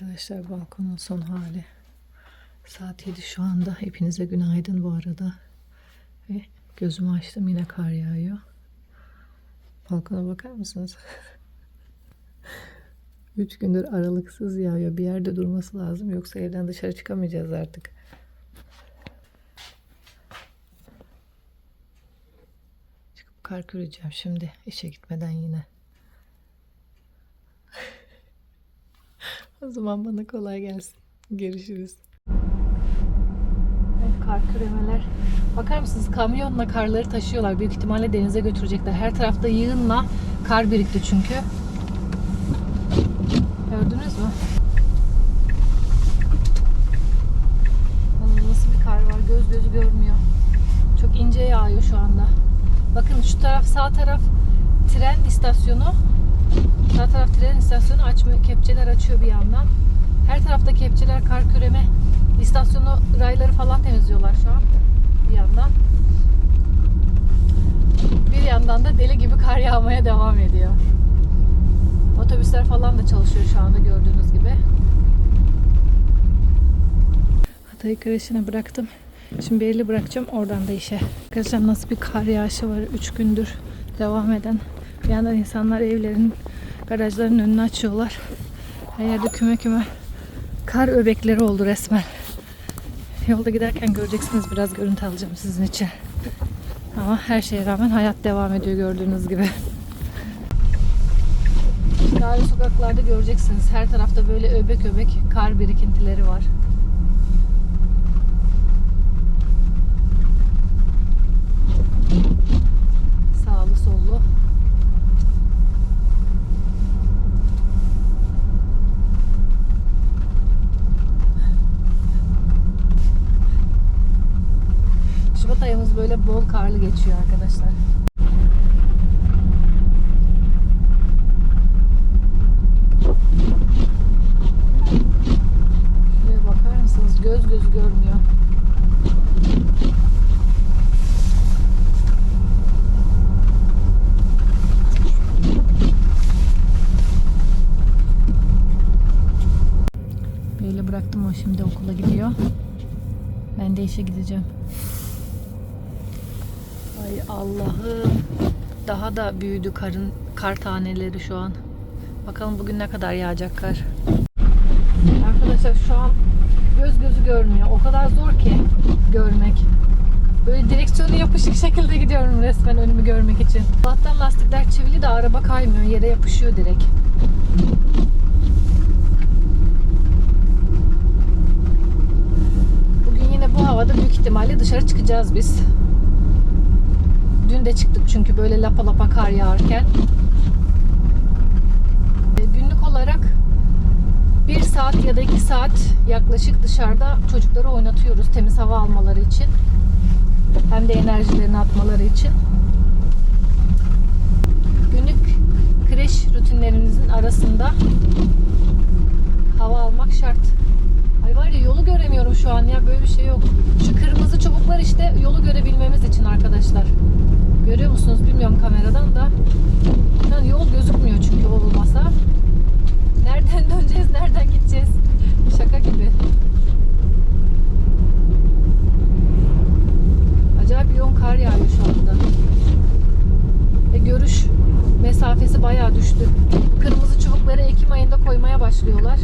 Arkadaşlar balkonun son hali. Saat 7 şu anda. Hepinize günaydın bu arada. Ve gözümü açtım yine kar yağıyor. Balkona bakar mısınız? 3 gündür aralıksız yağıyor. Bir yerde durması lazım. Yoksa evden dışarı çıkamayacağız artık. Çıkıp kar küreceğim şimdi. işe gitmeden yine. O zaman bana kolay gelsin. Görüşürüz. Kar küremeler. Bakar mısınız kamyonla karları taşıyorlar. Büyük ihtimalle denize götürecekler. Her tarafta yığınla kar birikti çünkü. Gördünüz mü? Nasıl bir kar var göz gözü görmüyor. Çok ince yağıyor şu anda. Bakın şu taraf sağ taraf tren istasyonu. Sağ taraf tren istasyonu açmıyor. Kepçeler açıyor bir yandan. Her tarafta kepçeler kar küreme istasyonu rayları falan temizliyorlar şu an. Bir yandan. Bir yandan da deli gibi kar yağmaya devam ediyor. Otobüsler falan da çalışıyor şu anda gördüğünüz gibi. Hatay'ı kreşine bıraktım. Şimdi belli bırakacağım oradan da işe. Arkadaşlar nasıl bir kar yağışı var 3 gündür devam eden. Bir yandan insanlar evlerin garajların önünü açıyorlar. Her yerde küme küme kar öbekleri oldu resmen. Yolda giderken göreceksiniz biraz görüntü alacağım sizin için. Ama her şeye rağmen hayat devam ediyor gördüğünüz gibi. Daha sokaklarda göreceksiniz. Her tarafta böyle öbek öbek kar birikintileri var. Bol karlı geçiyor arkadaşlar. Şuraya bakar mısınız? Göz göz görmüyor. Böyle bıraktım o şimdi okula gidiyor. Ben de işe gideceğim. Ay Allah'ım. Da büyüdü karın kar taneleri şu an. Bakalım bugün ne kadar yağacak kar. Arkadaşlar şu an göz gözü görmüyor. O kadar zor ki görmek. Böyle direksiyonu yapışık şekilde gidiyorum resmen önümü görmek için. Allah'tan lastikler çivili de araba kaymıyor. Yere yapışıyor direkt. Bugün yine bu havada büyük ihtimalle dışarı çıkacağız biz. Dün de çıktık çünkü böyle lapa lapa kar yağarken. E, Günlük olarak bir saat ya da iki saat yaklaşık dışarıda çocukları oynatıyoruz temiz hava almaları için. Hem de enerjilerini atmaları için. Günlük kreş rutinlerimizin arasında hava almak şart. Ay var ya yolu göremiyorum şu an ya böyle bir şey yok. Şu kırmızı çubuklar işte yolu görebilmemiz için arkadaşlar. Görüyor musunuz bilmiyorum kameradan da. Yani yol gözükmüyor çünkü o olmasa. Nereden döneceğiz, nereden gideceğiz? Şaka gibi. Acayip yoğun kar yağıyor şu anda. Ve görüş mesafesi bayağı düştü. Kırmızı çubukları Ekim ayında koymaya başlıyorlar.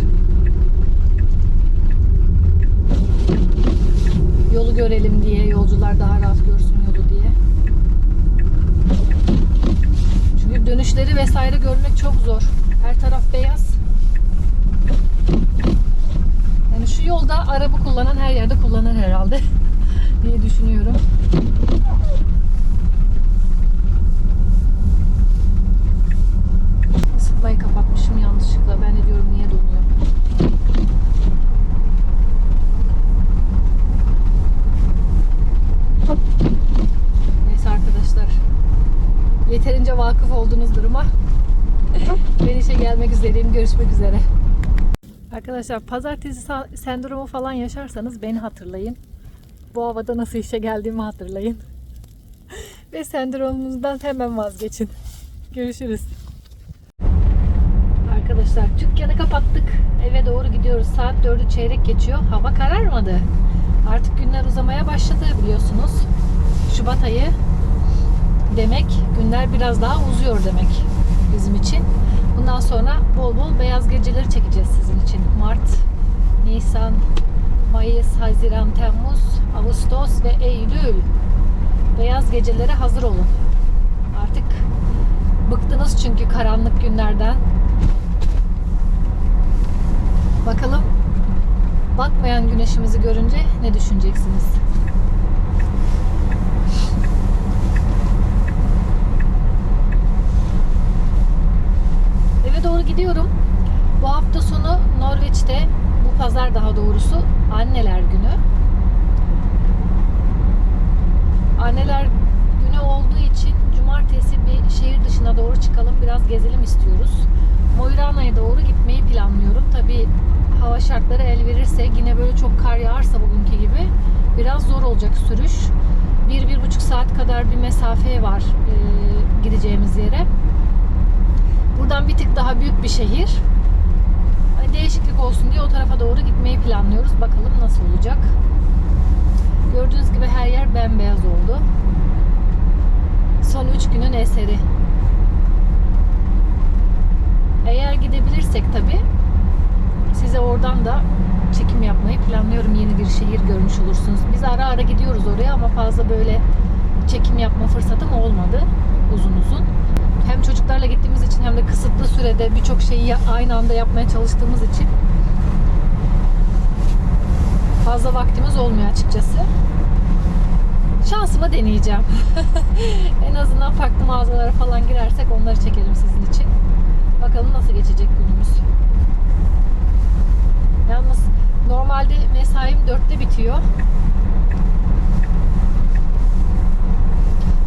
Yolu görelim diye, yolcular daha rahat görsün yolu diye. Çünkü dönüşleri vesaire görmek çok zor. Her taraf beyaz. Yani şu yolda araba kullanan her yerde kullanır herhalde diye düşünüyorum. Isıtmayı kapatmışım yanlışlıkla. Ben de diyorum niye donuyor. Neyse arkadaşlar. Yeterince vakıf olduğunuz duruma ben işe gelmek üzereyim. Görüşmek üzere. Arkadaşlar pazartesi sendromu falan yaşarsanız beni hatırlayın. Bu havada nasıl işe geldiğimi hatırlayın. Ve sendromunuzdan hemen vazgeçin. Görüşürüz. Arkadaşlar dükkanı kapattık. Eve doğru gidiyoruz. Saat 4'ü çeyrek geçiyor. Hava kararmadı. Artık günler uzamaya başladı biliyorsunuz. Şubat ayı demek günler biraz daha uzuyor demek bizim için. Bundan sonra bol bol beyaz geceleri çekeceğiz sizin için. Mart, Nisan, Mayıs, Haziran, Temmuz, Ağustos ve Eylül. Beyaz gecelere hazır olun. Artık bıktınız çünkü karanlık günlerden. Bakalım batmayan güneşimizi görünce ne düşüneceksiniz? Eve doğru gidiyorum. Bu hafta sonu Norveç'te, bu pazar daha doğrusu Anneler Günü. Anneler Günü olduğu için cumartesi bir şehir dışına doğru çıkalım, biraz gezelim istiyoruz. Moirana'ya doğru gitmeyi planlıyorum. Tabii hava şartları el verirse, yine böyle çok kar yağarsa bugünkü gibi biraz zor olacak sürüş. Bir, bir buçuk saat kadar bir mesafe var e, gideceğimiz yere. Buradan bir tık daha büyük bir şehir. Hani değişiklik olsun diye o tarafa doğru gitmeyi planlıyoruz. Bakalım nasıl olacak. Gördüğünüz gibi her yer bembeyaz oldu. Son 3 günün eseri. Eğer gidebilirsek tabi size oradan da çekim yapmayı planlıyorum. Yeni bir şehir görmüş olursunuz. Biz ara ara gidiyoruz oraya ama fazla böyle çekim yapma fırsatım olmadı uzun uzun. Hem çocuklarla gittiğimiz için hem de kısıtlı sürede birçok şeyi aynı anda yapmaya çalıştığımız için fazla vaktimiz olmuyor açıkçası. Şansımı deneyeceğim. en azından farklı mağazalara falan girersek onları çekelim sizin için. Bakalım nasıl geçecek günümüz. Yalnız normalde mesaim 4'te bitiyor.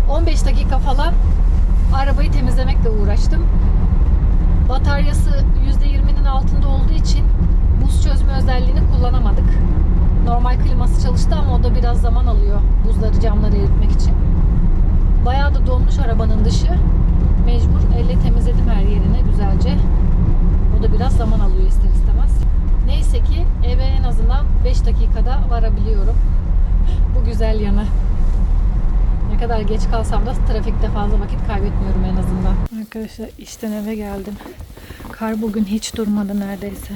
15 dakika falan arabayı temizlemekle uğraştım. Bataryası %20'nin altında olduğu için buz çözme özelliğini kullanamadık. Normal kliması çalıştı ama o da biraz zaman alıyor buzları camları eritmek için. Bayağı da donmuş arabanın dışı. Mecbur elle temizledim her yerini güzelce. O da biraz zaman alıyor ister istemez. Neyse ki eve en azından 5 dakikada varabiliyorum. Bu güzel yanı. Ne kadar geç kalsam da trafikte fazla vakit kaybetmiyorum en azından. Arkadaşlar işten eve geldim. Kar bugün hiç durmadı neredeyse.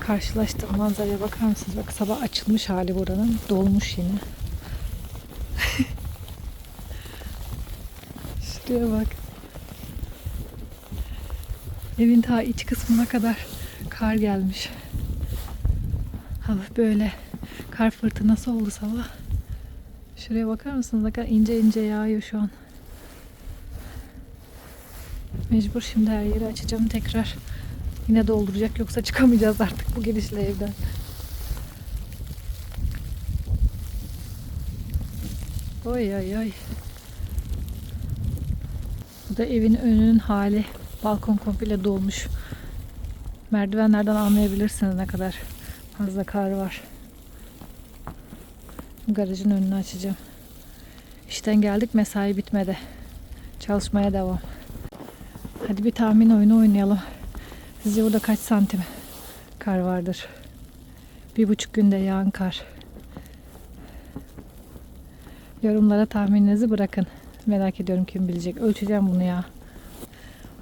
Karşılaştığım manzaraya bakar mısınız? Bak sabah açılmış hali buranın. Dolmuş yine. Şuraya bak. Evin ta iç kısmına kadar kar gelmiş. Hava böyle kar fırtınası oldu sabah. Şuraya bakar mısınız? Ne kadar ince ince yağıyor şu an. Mecbur şimdi her yeri açacağım tekrar. Yine dolduracak yoksa çıkamayacağız artık bu gidişle evden. Oy oy oy. Bu da evin önünün hali. Balkon komple dolmuş. Merdivenlerden anlayabilirsiniz ne kadar fazla kar var. Garajın önünü açacağım. İşten geldik mesai bitmedi. Çalışmaya devam. Hadi bir tahmin oyunu oynayalım. Sizce burada kaç santim kar vardır? Bir buçuk günde yağan kar. Yorumlara tahmininizi bırakın. Merak ediyorum kim bilecek. Ölçeceğim bunu ya.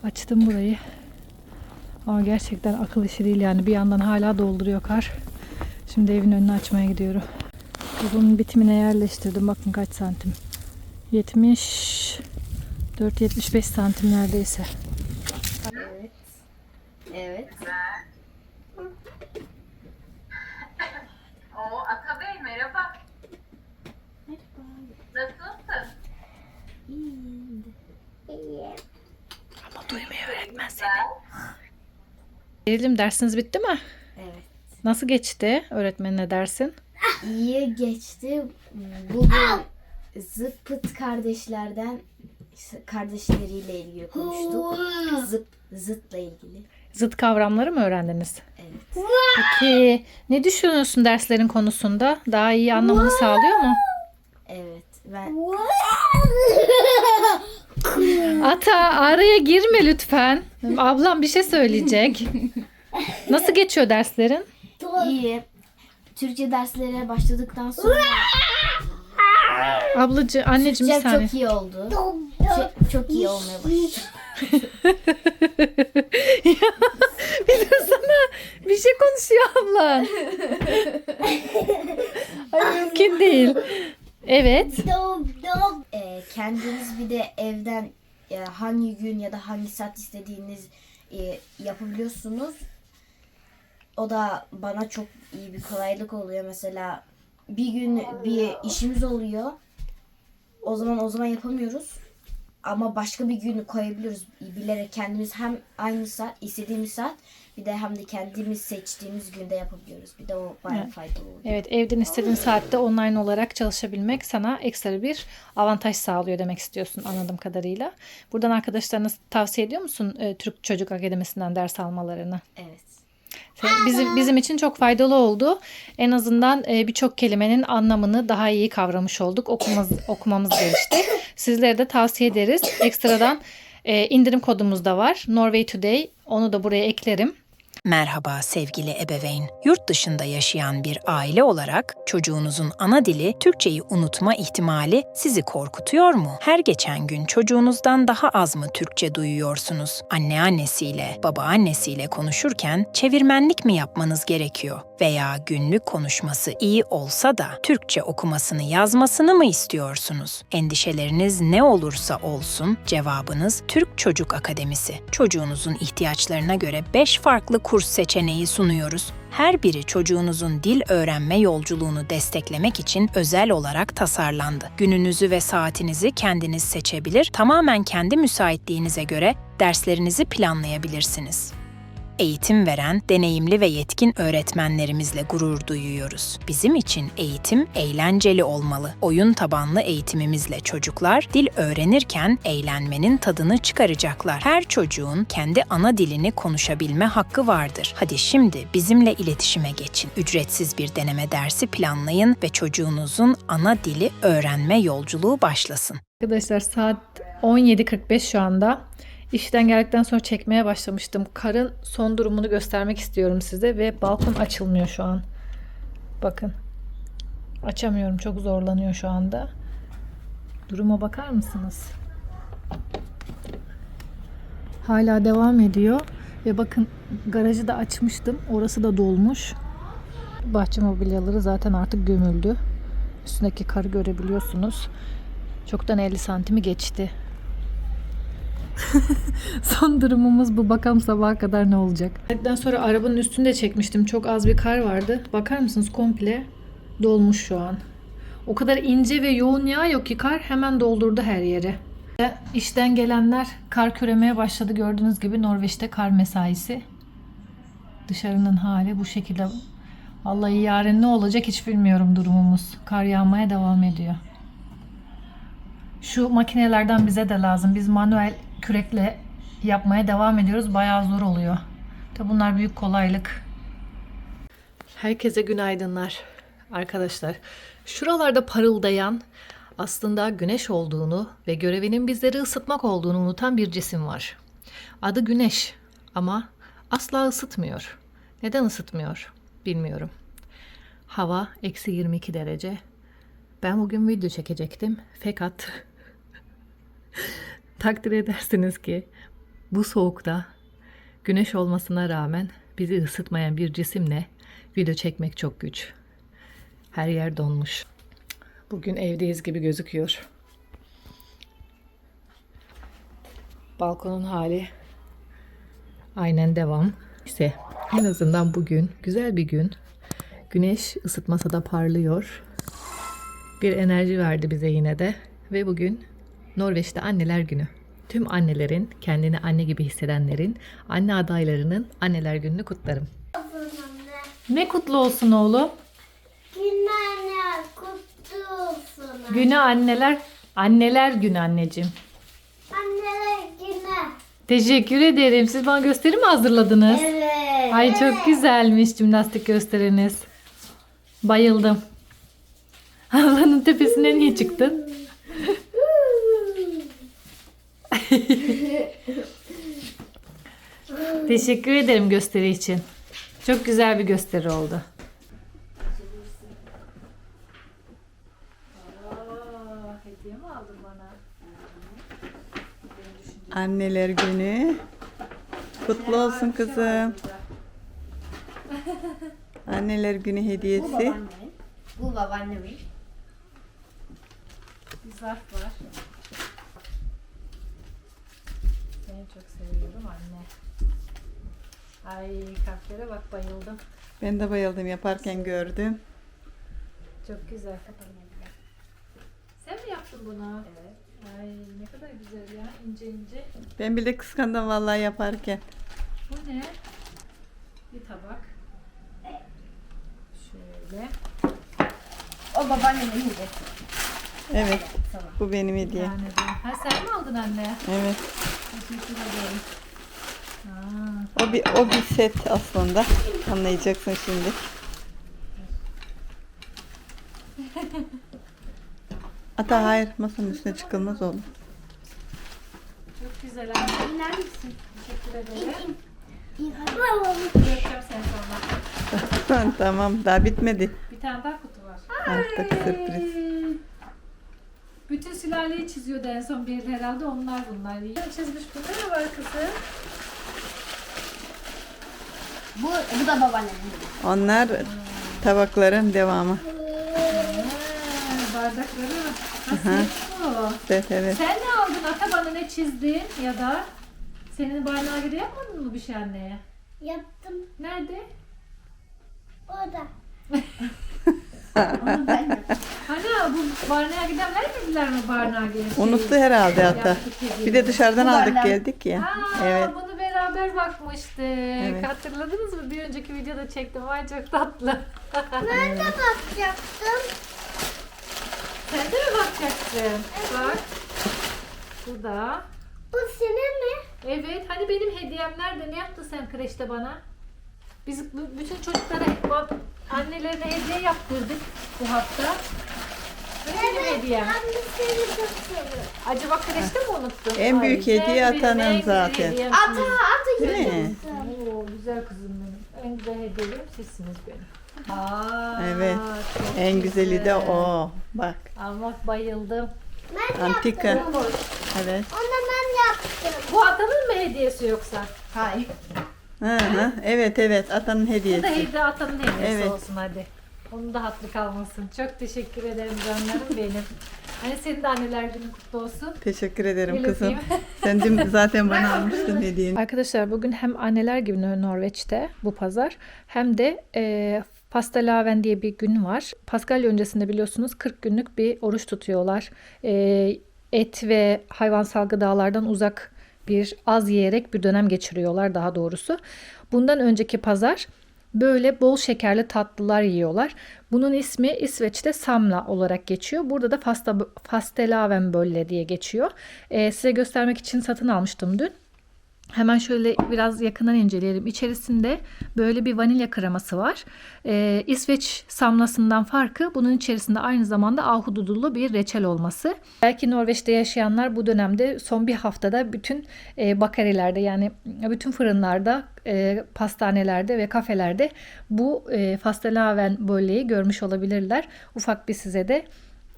Açtım burayı. Ama gerçekten akıl işi değil yani. Bir yandan hala dolduruyor kar. Şimdi evin önünü açmaya gidiyorum. Bunun bitimine yerleştirdim. Bakın kaç santim. 70 4-75 santim neredeyse. Evet. Evet. Oo Ata Bey merhaba. Nasılsın? Ama duymuyor öğretmen Güzel. Eylül'üm dersiniz bitti mi? Evet. Nasıl geçti öğretmenine dersin? İyi geçti. Bugün zıpıt kardeşlerden kardeşleriyle ilgili konuştuk. Zıp zıtla ilgili. Zıt kavramları mı öğrendiniz? Evet. Peki ne düşünüyorsun derslerin konusunda? Daha iyi anlamanı sağlıyor mu? Evet. Ben Ata araya girme lütfen. Ablam bir şey söyleyecek. Nasıl geçiyor derslerin? İyi. Türkçe derslere başladıktan sonra Ablacı, anneciğim bir Türkçe saniye. çok iyi oldu. Çok, çok iyi olmaya başladı. Bir dursana. Bir şey konuşuyor ablan. Ay mümkün değil. Evet. Ee, kendiniz bir de evden e, hangi gün ya da hangi saat istediğiniz e, yapabiliyorsunuz. O da bana çok iyi bir kolaylık oluyor. Mesela bir gün bir işimiz oluyor. O zaman o zaman yapamıyoruz. Ama başka bir gün koyabiliyoruz. Bilerek kendimiz hem aynı saat, istediğimiz saat bir de hem de kendimiz seçtiğimiz günde yapabiliyoruz. Bir de o bayağı Evet. faydalı oluyor. Evet evden istediğin saatte online olarak çalışabilmek sana ekstra bir avantaj sağlıyor demek istiyorsun anladığım kadarıyla. Buradan arkadaşlarına tavsiye ediyor musun e, Türk Çocuk Akademisi'nden ders almalarını? Evet. Bizim bizim için çok faydalı oldu. En azından e, birçok kelimenin anlamını daha iyi kavramış olduk. Okumamız okumamız gelişti. Sizlere de tavsiye ederiz. Ekstradan e, indirim kodumuz da var. Norway Today. Onu da buraya eklerim. Merhaba sevgili ebeveyn. Yurt dışında yaşayan bir aile olarak çocuğunuzun ana dili Türkçeyi unutma ihtimali sizi korkutuyor mu? Her geçen gün çocuğunuzdan daha az mı Türkçe duyuyorsunuz? Anneannesiyle, babaannesiyle konuşurken çevirmenlik mi yapmanız gerekiyor? Veya günlük konuşması iyi olsa da Türkçe okumasını yazmasını mı istiyorsunuz? Endişeleriniz ne olursa olsun cevabınız Türk Çocuk Akademisi. Çocuğunuzun ihtiyaçlarına göre 5 farklı kurs seçeneği sunuyoruz. Her biri çocuğunuzun dil öğrenme yolculuğunu desteklemek için özel olarak tasarlandı. Gününüzü ve saatinizi kendiniz seçebilir, tamamen kendi müsaitliğinize göre derslerinizi planlayabilirsiniz. Eğitim veren, deneyimli ve yetkin öğretmenlerimizle gurur duyuyoruz. Bizim için eğitim eğlenceli olmalı. Oyun tabanlı eğitimimizle çocuklar dil öğrenirken eğlenmenin tadını çıkaracaklar. Her çocuğun kendi ana dilini konuşabilme hakkı vardır. Hadi şimdi bizimle iletişime geçin. Ücretsiz bir deneme dersi planlayın ve çocuğunuzun ana dili öğrenme yolculuğu başlasın. Arkadaşlar saat 17.45 şu anda. İşten geldikten sonra çekmeye başlamıştım. Karın son durumunu göstermek istiyorum size ve balkon açılmıyor şu an. Bakın. Açamıyorum. Çok zorlanıyor şu anda. Duruma bakar mısınız? Hala devam ediyor. Ve bakın garajı da açmıştım. Orası da dolmuş. Bahçe mobilyaları zaten artık gömüldü. Üstündeki karı görebiliyorsunuz. Çoktan 50 santimi geçti. Son durumumuz bu. Bakalım sabaha kadar ne olacak. Daha sonra arabanın üstünde çekmiştim. Çok az bir kar vardı. Bakar mısınız komple dolmuş şu an. O kadar ince ve yoğun yağ yok ki kar hemen doldurdu her yeri. İşten gelenler kar küremeye başladı. Gördüğünüz gibi Norveç'te kar mesaisi. Dışarının hali bu şekilde. Vallahi yarın ne olacak hiç bilmiyorum durumumuz. Kar yağmaya devam ediyor. Şu makinelerden bize de lazım. Biz manuel kürekle yapmaya devam ediyoruz. Bayağı zor oluyor. Tabi bunlar büyük kolaylık. Herkese günaydınlar arkadaşlar. Şuralarda parıldayan aslında güneş olduğunu ve görevinin bizleri ısıtmak olduğunu unutan bir cisim var. Adı güneş ama asla ısıtmıyor. Neden ısıtmıyor bilmiyorum. Hava eksi 22 derece. Ben bugün video çekecektim. Fakat takdir edersiniz ki bu soğukta güneş olmasına rağmen bizi ısıtmayan bir cisimle video çekmek çok güç. Her yer donmuş. Bugün evdeyiz gibi gözüküyor. Balkonun hali aynen devam. İşte en azından bugün güzel bir gün. Güneş ısıtmasa da parlıyor bir enerji verdi bize yine de. Ve bugün Norveç'te Anneler Günü. Tüm annelerin, kendini anne gibi hissedenlerin, anne adaylarının Anneler Günü'nü kutlarım. Ne kutlu olsun oğlum? Günler kutlu olsun. Günü anneler, anneler günü anneciğim. Anneler günü. Teşekkür ederim. Siz bana gösteri mi hazırladınız? Evet. Ay çok güzelmiş jimnastik gösteriniz. Bayıldım. Ablanın tepesine niye çıktın? Teşekkür ederim gösteri için. Çok güzel bir gösteri oldu. hediye mi aldın bana? Anneler günü. Kutlu olsun kızım. Anneler günü Bu hediyesi. babaannemin. Bu babaannemin. Bir zarf var. Seni çok seviyorum anne. Ay kalplere bak bayıldım. Ben de bayıldım yaparken gördüm. Çok güzel. Sen mi yaptın bunu? Evet. Ay ne kadar güzel ya ince ince. Ben bile kıskandım vallahi yaparken. Bu ne? Bir tabak. Şöyle. O babaannemin hediyesi. Evet. Bu benim tane de. Ha sen mi aldın anne? Evet. Teşekkür ederim. Aa, O bir o bir set aslında. Anlayacaksın şimdi. Ata hayır masanın üstüne çıkılmaz oğlum. çok güzel anne. İner misin? Teşekkür ederim. İn sonra. tamam daha bitmedi. Bir tane daha kutu var. Artık sürpriz. Bütün sülaleyi çiziyordu en son bir herhalde onlar bunlar. İyi çizmiş bunda ne var kızım? Bu, bu da babaannemin. Onlar tabakların devamı. Ha, bardakları. Ha, set bu. Evet evet. Sen ne aldın? Ata bana ne çizdin ya da? Senin barnağa göre yapmadın mı bir şey anneye? Yaptım. Nerede? Orada. Onu ben. Hani bu barnağa giden vermediler mi barnağa gelip? Unuttu herhalde hediyeyi. Bir de dışarıdan Bu aldık geldik ya. Aa, Evet. bunu beraber bakmıştık. Evet. Hatırladınız mı? Bir önceki videoda çektim. Ay çok tatlı. Ben de bakacaktım. Sen de mi bakacaksın? Bak. Bu da. Bu senin mi? Evet. Hani benim hediyem nerede? Ne yaptın sen kreşte bana? Biz bu- bütün çocuklara bab- annelerine hediye yaptırdık bu hafta. Benim hediyem. Ben de seni çok seviyorum. Acaba kreşte mi unuttun? En büyük sen hediye benim atanın güzel zaten. Ata ata Değil mi? Oo, güzel kızım benim. En güzel hediyem sizsiniz benim. Aa, Evet. çok En güzeli de güzel. o. Bak. Allah bayıldım. Ben Antika. yaptım. Evet. Onu ben yaptım. Bu atanın mı hediyesi yoksa? Hayır. Hı hı. Evet evet atanın Bu da hediyesi. hediye atanın hediyesi Evet. olsun hadi. Onun da hatlı kalmasın. Çok teşekkür ederim canlarım benim. Hani senin de anneler günün kutlu olsun. Teşekkür ederim kızım. Sen dün zaten bana almıştın hediyeni. Arkadaşlar bugün hem anneler günü Norveç'te bu pazar hem de e, Fastelavn diye bir gün var. Paskalya öncesinde biliyorsunuz 40 günlük bir oruç tutuyorlar. E, et ve hayvansal gıdalardan uzak bir az yiyerek bir dönem geçiriyorlar daha doğrusu. Bundan önceki pazar böyle bol şekerli tatlılar yiyorlar. Bunun ismi İsveç'te samla olarak geçiyor. Burada da fasta, fastelavnbölle diye geçiyor. E, size göstermek için satın almıştım dün. Hemen şöyle biraz yakından inceleyelim. İçerisinde böyle bir vanilya kreması var. Ee, İsveç samlasından farkı bunun içerisinde aynı zamanda ahududulu bir reçel olması. Belki Norveç'te yaşayanlar bu dönemde son bir haftada bütün e, bakarilerde yani bütün fırınlarda, e, pastanelerde ve kafelerde bu e, fastelavn bölleyi görmüş olabilirler. Ufak bir size de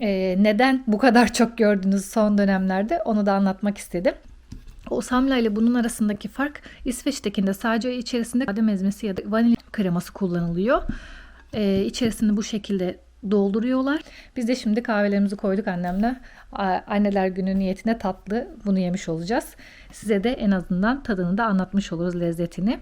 e, neden bu kadar çok gördünüz son dönemlerde onu da anlatmak istedim. O samla ile bunun arasındaki fark İsveç'tekinde sadece içerisinde badem ezmesi ya da vanilya kreması kullanılıyor. Ee, içerisini bu şekilde dolduruyorlar. Biz de şimdi kahvelerimizi koyduk annemle. Anneler günü niyetine tatlı bunu yemiş olacağız. Size de en azından tadını da anlatmış oluruz lezzetini.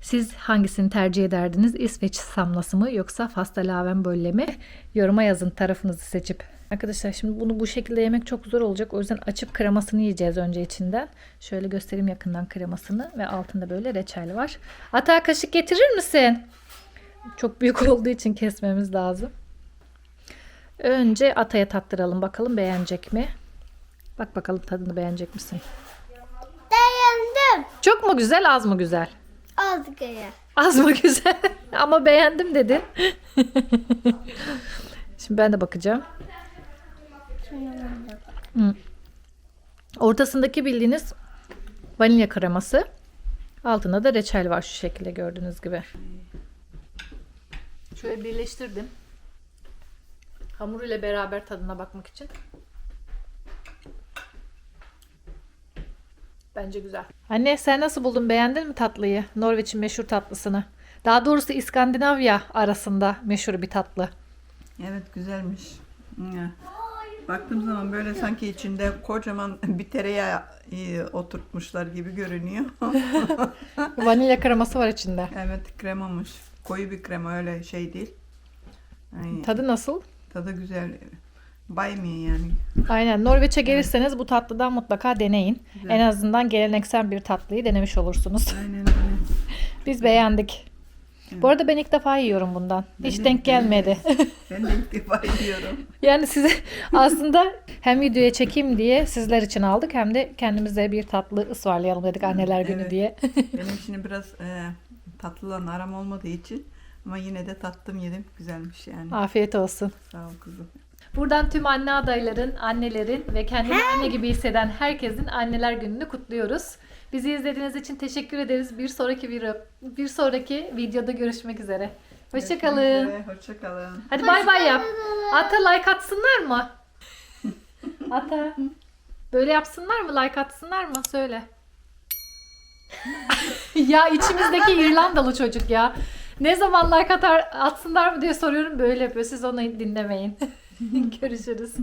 Siz hangisini tercih ederdiniz? İsveç samlası mı yoksa fastelavn bölle mi? Yoruma yazın tarafınızı seçip. Arkadaşlar şimdi bunu bu şekilde yemek çok zor olacak. O yüzden açıp kremasını yiyeceğiz önce içinden. Şöyle göstereyim yakından kremasını ve altında böyle reçel var. Ata kaşık getirir misin? Çok büyük olduğu için kesmemiz lazım. Önce Ata'ya tattıralım bakalım beğenecek mi? Bak bakalım tadını beğenecek misin? Dayandım. Çok mu güzel az mı güzel? Az gaya. Az mı güzel? Ama beğendim dedin. Şimdi ben de bakacağım. Hı. Ortasındaki bildiğiniz vanilya kreması. Altında da reçel var şu şekilde gördüğünüz gibi. Şöyle birleştirdim. Hamur ile beraber tadına bakmak için. Bence güzel. Anne sen nasıl buldun? Beğendin mi tatlıyı? Norveç'in meşhur tatlısını. Daha doğrusu İskandinavya arasında meşhur bir tatlı. Evet güzelmiş. Baktığım zaman böyle sanki içinde kocaman bir tereyağı e, oturtmuşlar gibi görünüyor. Vanilya kreması var içinde. evet kremamış. Koyu bir krema öyle şey değil. Yani Tadı nasıl? tadı güzel. Baymıyor yani. Aynen. Norveç'e gelirseniz bu tatlıdan mutlaka deneyin. En azından geleneksel bir tatlıyı denemiş olursunuz. Aynen öyle. Biz beğendik. Bu arada ben ilk defa yiyorum bundan. Hiç de- denk gelmedi. Ben de ilk defa yiyorum. yani size aslında hem videoya çekeyim diye sizler için aldık hem de kendimize bir tatlı ısmarlayalım dedik anneler günü Evet. diye. Benim şimdi biraz e, tatlıla aram olmadığı için ama yine de tattım yedim. Güzelmiş yani. Afiyet olsun. Sağ ol kızım. Buradan tüm anne adayların, annelerin ve kendini anne gibi hisseden herkesin anneler gününü kutluyoruz. Bizi izlediğiniz için teşekkür ederiz. Bir sonraki bir, bir sonraki videoda görüşmek üzere. Hoşçakalın. Hoşçakalın. Hadi bay bay yap. Ata like atsınlar mı? Ata. Böyle yapsınlar mı? Like atsınlar mı? Söyle. ya içimizdeki İrlandalı çocuk ya. Ne zaman like atar atsınlar mı diye soruyorum böyle yapıyor. Siz onu dinlemeyin. Görüşürüz.